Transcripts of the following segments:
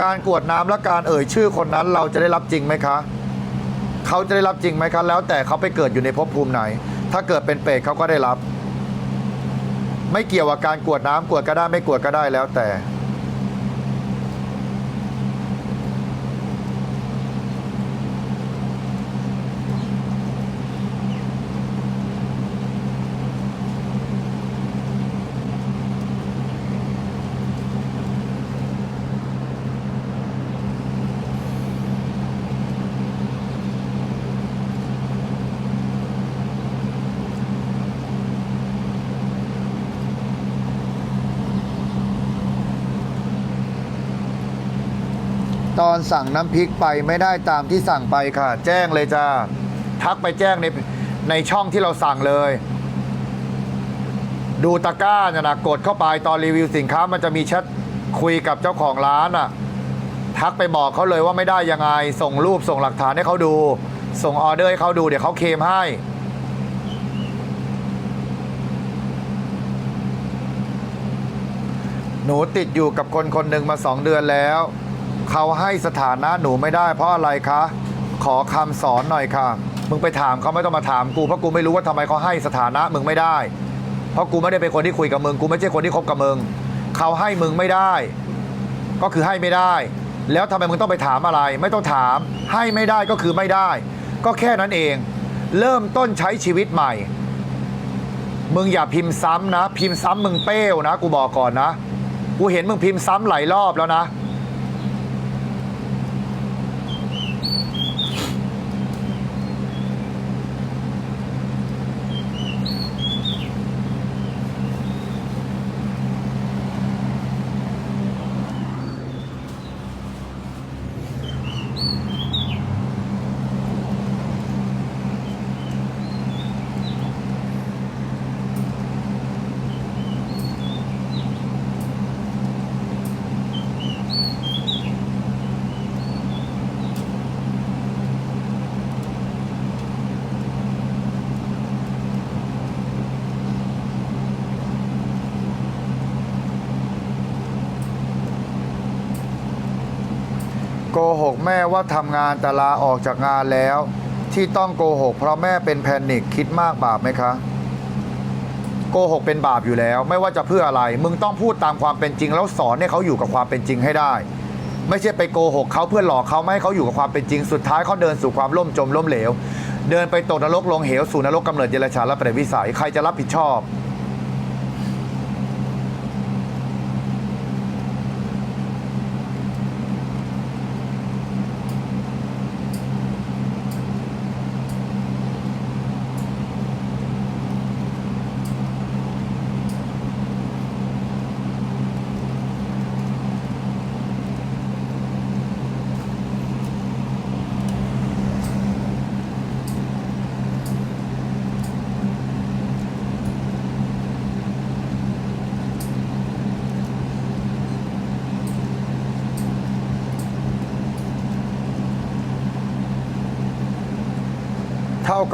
การกวดน้ำและการเอ่ยชื่อคนนั้นเราจะได้รับจริงไหมคะเขาจะได้รับจริงไหมคะแล้วแต่เขาไปเกิดอยู่ในภพภูมิไหน ถ้าเกิดเป็นเปรตเขาก็ได้รับ ไม่เกี่ยวกับการกวดน้ำกวดก็ได้ไม่กวดก็ได้แล้วแต่ ตอนสั่งน้ำพริกไปไม่ได้ตามที่สั่งไปค่ะ แจ้งเลยจ้าทักไปแจ้งในในช่องที่เราสั่งเลย ดูตะกร้าเนี่ยนะกดเข้าไปตอนรีวิวสินค้ามันจะมีแชทคุยกับเจ้าของร้านอะ ทักไปบอกเขาเลยว่าไม่ได้ยังไง ส่งรูปส่งหลักฐานให้เขาดู ส่งออเดอร์ให้เขาดูเดี๋ยวเขาเคมให้หนูติดอยู่กับคนคนหนึ่งมาสองเดือนแล้ว เขาให้สถานะหนูไม่ได้ เพราะอะไรคะ ขอคำสอนหน่อยค่ะ มึงไปถามเขาไม่ต้องมาถามกูเพราะกูไม่รู้ว่าทำไมเขาให้สถานะมึงไม่ได้ เพราะกูไม่ได้เป็นคนที่คุยกับมึงกูไม่ใช่คนที่คบกับมึงเขาให้มึงไม่ได้ ก็คือให้ไม่ได้ แล้วทำไมมึงต้องไปถามอะไร ไม่ต้องถาม ให้ไม่ได้ก็คือไม่ได้ ก็แค่นั้นเอง เริ่มต้นใช้ชีวิตใหม่ มึงอย่าพิมพ์ซ้ำนะ พิมพ์ซ้ำมึงเป้วนะ กูบอกก่อนนะ กูเห็นมึงพิมพ์ซ้ำหลายรอบแล้วนะ หกแม่ว่าทำงานแต่ลาออกจากงานแล้ว ที่ต้องโกหกเพราะแม่เป็นแพนิคคิดมากบาปไหมคะโกหกเป็นบาปอยู่แล้ว ไม่ว่าจะเพื่ออะไร มึงต้องพูดตามความเป็นจริง แล้วสอนให้เขาอยู่กับความเป็นจริงให้ได้ ไม่ใช่ไปโกหกเขาเพื่อหลอกเขาไม่ให้เขาอยู่กับความเป็นจริงสุดท้ายเขาเดินสู่ความล่มจมล้มเหลว เดินไปตกนรกลงเหวสู่นรกกำเนิดเดรัจฉาและเปรตวิสัยใครจะรับผิดชอบ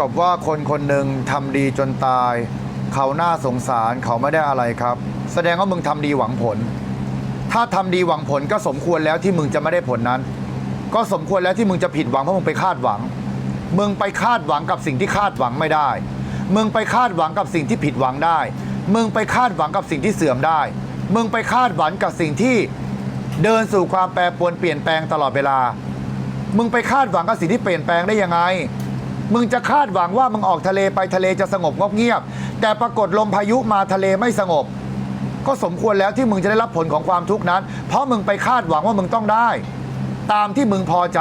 กับว่าคนคนหนึ่งทำดีจนตาย เขาน่าสงสารเขาไม่ได้อะไรครับ แสดงว่ามึงทำดีหวังผล ถ้าทำดีหวังผลก็สมควรแล้วที่มึงจะไม่ได้ผลนั้น ก็สมควรแล้วที่มึงจะผิดหวังเพราะมึงไปคาดหวัง มึงไปคาดหวังกับสิ่งที่คาดหวังไม่ได้ มึงไปคาดหวังกับสิ่งที่ผิดหวังได้ มึงไปคาดหวังกับสิ่งที่เสื่อมได้ มึงไปคาดหวังกับสิ่งที่เดินสู่ความแปรปรวนเปลี่ยนแปลงตลอดเวลา มึงไปคาดหวังกับสิ่งที่เปลี่ยนแปลงได้ยังไง มึงจะคาดหวังว่ามึงออกทะเลไปทะเลจะสงบงบเงียบ แต่ปรากฏลมพายุมาทะเลไม่สงบ ก็สมควรแล้วที่มึงจะได้รับผลของความทุกข์นั้น เพราะมึงไปคาดหวังว่ามึงต้องได้ ตามที่มึงพอใจ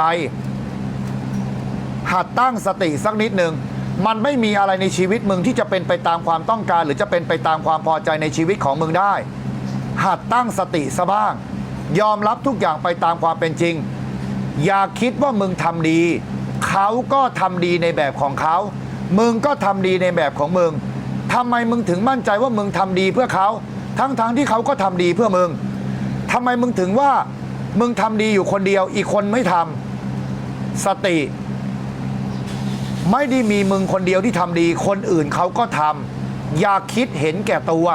หัดตั้งสติสักนิดหนึ่งมันไม่มีอะไรในชีวิตมึงที่จะเป็นไปตามความต้องการ หรือจะเป็นไปตามความพอใจในชีวิตของมึงได้ หัดตั้งสติซะบ้าง ยอมรับทุกอย่างไปตามความเป็นจริง อย่าคิดว่ามึงทำดี เขาก็ทำดีในแบบของเขา มึงก็ทำดีในแบบของมึงทำไมมึงถึงมั่นใจว่ามึงทำดีเพื่อเขา ทั้งๆทที่เขาก็ทำดีเพื่อมึงทำไมมึงถึงว่ามึงทำดีอยู่คนเดียว อีกคนไม่ทำสติ ไม่ได้มีมึงคนเดียวที่ทำดี คนอื่นเขาก็ทำอย่าคิดเห็นแก่ตัว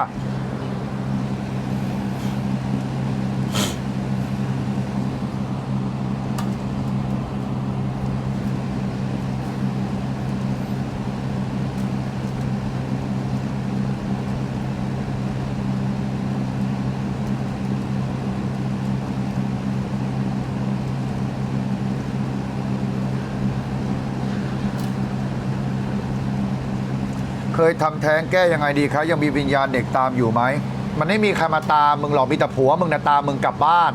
ยทำแท้งแก้ยังไงดีคะยังมีวิญญาณเด็กตามอยู่ไหมมันไม่มีใครมาตามมึงหรอกมีแต่ผัวมึงนะตามมึงกลับบ้าน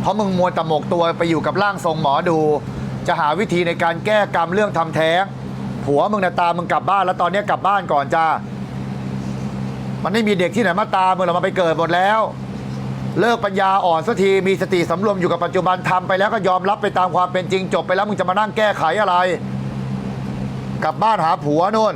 เพราะมึงมัวตะหมกตัวไปอยู่กับร่างทรงหมอดู จะหาวิธีในการแก้กรรมเรื่องทำแท้ง ผัวมึงนะตามมึงกลับบ้าน แล้วตอนนี้กลับบ้านก่อนจ้ามันไม่มีเด็กที่ไหนมาตามมึงหรอกมันไปเกิดหมดแล้ว เลิกปัญญาอ่อนสักทีมีสติสำรวมอยู่กับปัจจุบันทำไปแล้วก็ยอมรับไปตามความเป็นจริงจบไปแล้วมึงจะมานั่งแก้ไขอะไร กลับบ้านหาผัวนู่น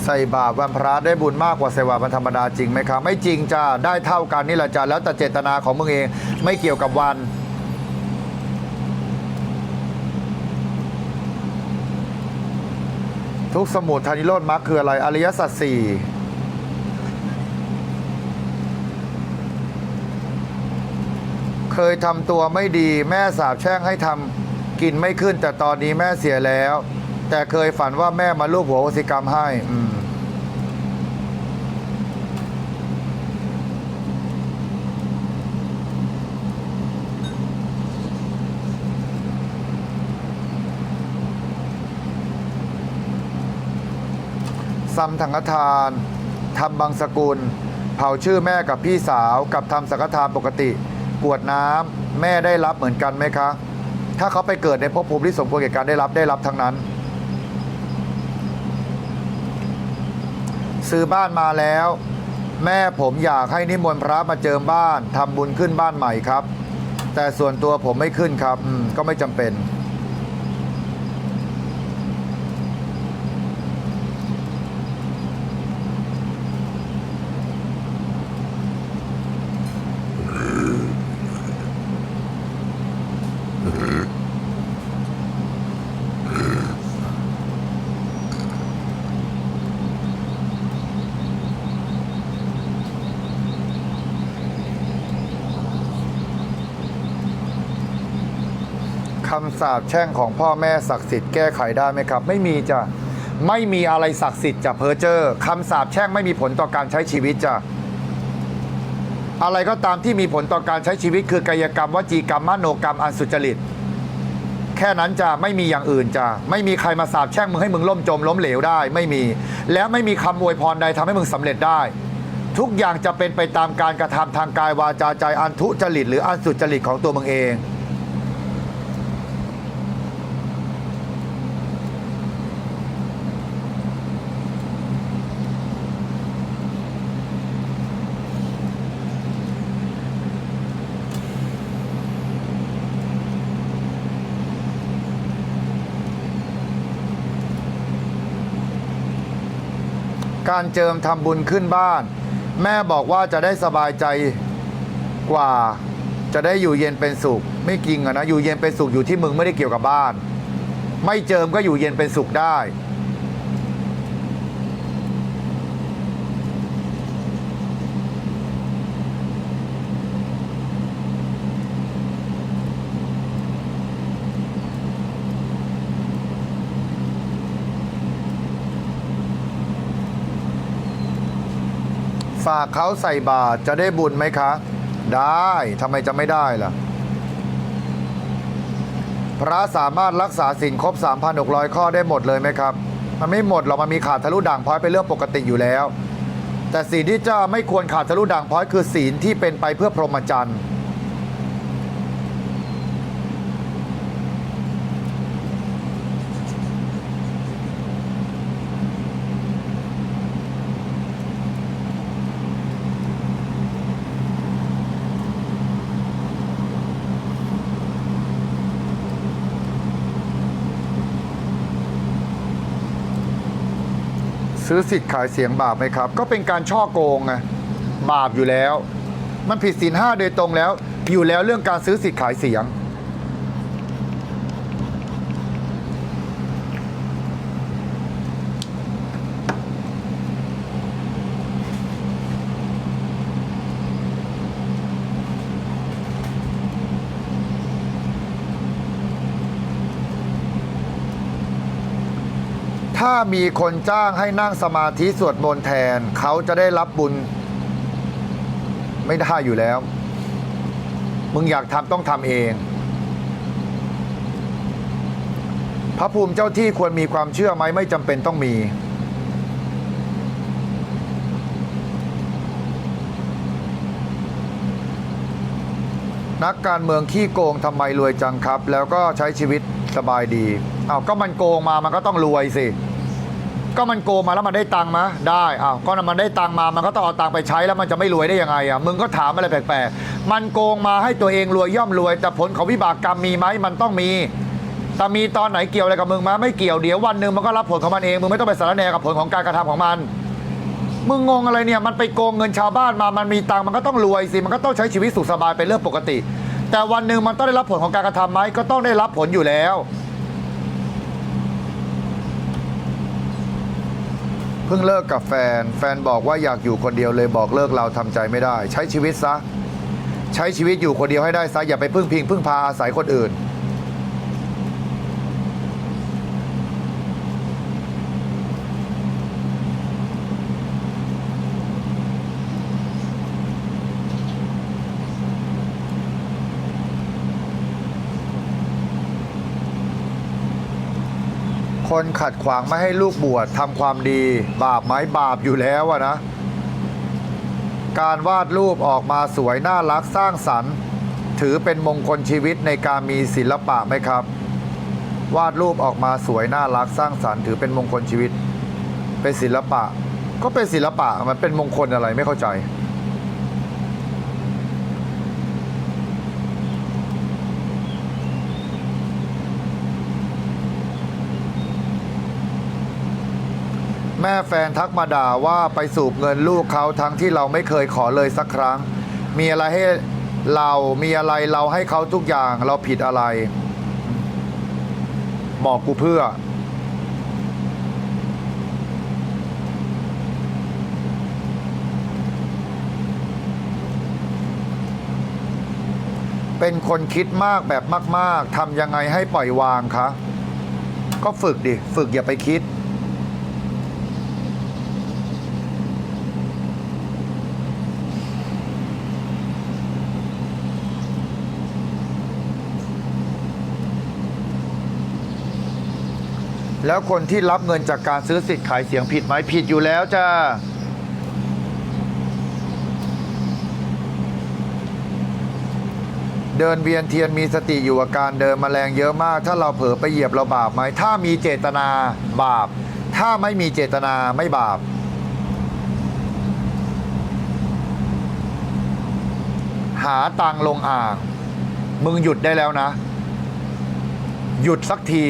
ใส่บาตรวันพระได้บุญมากกว่าใส่บาตรวันธรรมดาจริงไหมครับไม่จริงจ้าได้เท่ากันนี่แหละจ้าแล้วแต่เจตนาของมึงเองไม่เกี่ยวกับวันทุกสมุดทานิโรธมรรคคืออะไรอริยสัจสี่เคยทำตัวไม่ดีแม่สาบแช่งให้ทำกินไม่ขึ้น แต่ตอนนี้แม่เสียแล้ว แต่เคยฝันว่าแม่มาลูบหัวโอสิกรรมให้อืม ซัมถังฆทานทำบางสกุล เผาชื่อแม่กับพี่สาวกับทำสังฆทานปกติ กวดน้ำแม่ได้รับเหมือนกันไหมคะ ถ้าเขาไปเกิดในภพภูมิที่สมควรแก่การได้รับได้รับทั้งนั้น ซื้อบ้านมาแล้ว แม่ผมอยากให้นิมนต์พระมาเจิมบ้านทำบุญขึ้นบ้านใหม่ครับ แต่ส่วนตัวผมไม่ขึ้นครับก็ไม่จำเป็น คำสาปแช่งของพ่อแม่ศักดิ์สิทธิ์แก้ไขได้ไหมครับ ไม่มีจ้ะไม่มีอะไรศักดิ์สิทธิ์จะเพอเจอร์คำสาปแช่งไม่มีผลต่อการใช้ชีวิตจ้ะอะไรก็ตามที่มีผลต่อการใช้ชีวิตคือกายกรรมวจีกรรมมโนกรรมอันสุจริต แค่นั้นจ้ะไม่มีอย่างอื่นจ้ะไม่มีใครมาสาปแช่งมึงให้มึงล่มจมล้มเหลวได้ ไม่มี แล้วไม่มีคำอวยพรใดทำให้มึงสำเร็จได้ ทุกอย่างจะเป็นไปตามการกระทำทางกายวาจาใจอันทุจริต หรืออันสุจริตของตัวมึงเอง การเจิมทำบุญขึ้นบ้าน แม่บอกว่าจะได้สบายใจกว่า จะได้อยู่เย็นเป็นสุข ไม่กิงอะนะอยู่เย็นเป็นสุขอยู่ที่มึงไม่ได้เกี่ยวกับบ้าน ไม่เจิมก็อยู่เย็นเป็นสุขได้ ฝากเขาใส่บาตรจะได้บุญไหมคะ ได้ทำไมจะไม่ได้ล่ะ พระสามารถรักษาสินครบ 3,600 ข้อได้หมดเลยไหมครับ มันไม่หมดหรอกมันมีขาดทะลุด่างพ้อยเป็นเรื่องปกติอยู่แล้ว แต่ศีลที่เจ้าไม่ควรขาดทะลุด่างพ้อยคือศีลที่เป็นไปเพื่อพรหมจรรย์ ซื้อสิทธิ์ขายเสียงบาปไหมครับ ก็เป็นการช่อโกงไงบาปอยู่แล้ว มันผิดศีลห้าโดยตรงแล้ว อยู่แล้วเรื่องการซื้อสิทธิ์ขายเสียง ถ้ามีคนจ้างให้นั่งสมาธิสวดมนต์แทน เขาจะได้รับบุญ ไม่ได้อยู่แล้ว มึงอยากทำต้องทำเอง พระภูมิเจ้าที่ควรมีความเชื่อไหมไม่จำเป็นต้องมีนักการเมืองขี้โกงทำไมรวยจังครับ แล้วก็ใช้ชีวิตสบายดีอ้าวก็มันโกงมามันก็ต้องรวยสิ ก็มันโกงมาแล้วมันได้ตังค์มะได้อ้าวก็มันได้ตังค์มามันก็ต้องเอาตังค์ไปใช้แล้วมันจะไม่รวยได้ยังไงอะมึงก็ถามอะไรแปลกๆมันโกงมาให้ตัวเองรวยย่อมรวย แต่ผลของวิบากกรรมมีไหมมันต้องมีแต่มีตอนไหนเกี่ยวอะไรกับมึงมาไม่เกี่ยวเดี๋ยววันหนึ่งมันก็รับผลของมันเองมึงไม่ต้องไปสารแนกับผลของการกระทำของมันมึงงงอะไรเนี่ยมันไปโกงเงินชาวบ้านมามันมีตังค์มันก็ต้องรวยสิมันก็ต้องใช้ชีวิตสุขสบายเป็นเรื่องปกติ แต่วันหนึ่งมันต้องได้รับผลของการกระทำไหมก็ต้องได้รับผลอยู่แล้ว พิ่งเลิกกับแฟน แฟนบอกว่าอยากอยู่คนเดียวเลยบอกเลิกเราทำใจไม่ได้ ใช้ชีวิตซะ ใช้ชีวิตอยู่คนเดียวให้ได้ซะอย่าไปพึ่งพิงพึ่งพาอาศัยคนอื่น คนขัดขวางไม่ให้ลูกบวชทำความดี บาปไหมบาปอยู่แล้วอะนะ การวาดรูปออกมาสวยน่ารักสร้างสรรค์ ถือเป็นมงคลชีวิตในการมีศิลปะไหมครับ วาดรูปออกมาสวยน่ารักสร้างสรรค์ถือเป็นมงคลชีวิต เป็นศิลปะ ก็เป็นศิลปะมันเป็นมงคลอะไรไม่เข้าใจ แม่แฟนทักมาด่าว่าไปสูบเงินลูกเขาทั้งที่เราไม่เคยขอเลยสักครั้ง มีอะไรให้เรา มีอะไรเราให้เขาทุกอย่างเราผิดอะไรบอกกูเพื่อ เป็นคนคิดมากแบบมาก ๆทำยังไงให้ปล่อยวางคะ ก็ฝึกดิ ฝึกอย่าไปคิด แล้วคนที่รับเงินจากการซื้อสิทธิ์ขายเสียงผิดไหมผิดอยู่แล้วจ้าเดินเวียนเทียนมีสติอยู่กับการเดินแมลงเยอะมาก ถ้าเราเผลอไปเหยียบเราบาปไหมถ้ามีเจตนาบาป ถ้าไม่มีเจตนาไม่บาป หาตังลงอ่าง มึงหยุดได้แล้วนะ หยุดสักที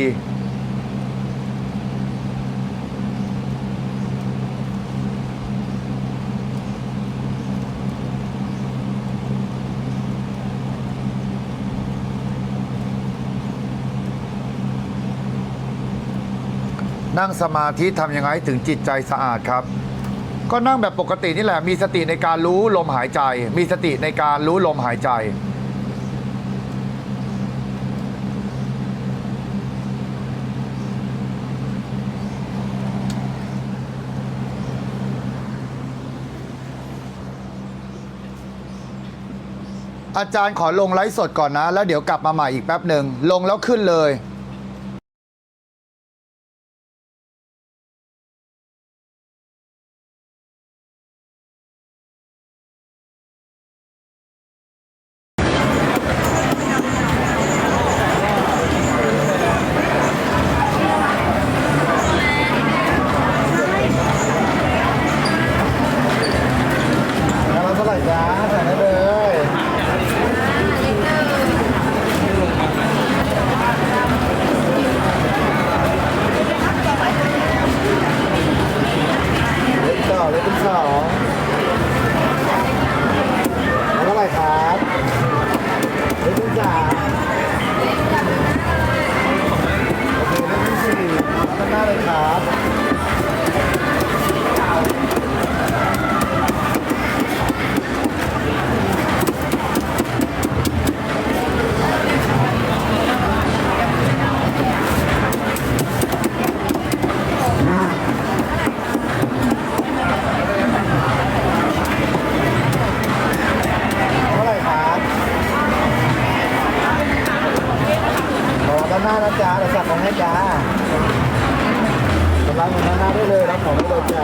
นั่งสมาธิทำยังไงถึงจิตใจสะอาดครับ ก็นั่งแบบปกตินี่แหละ มีสติในการรู้ลมหายใจ มีสติในการรู้ลมหายใจ อาจารย์ขอลงไลฟ์สดก่อนนะ แล้วเดี๋ยวกลับมาใหม่อีกแป๊บหนึ่งลงแล้วขึ้นเลย ให้จ้าสำหรับหน้าได้เลยรับของไม่เลยจ้า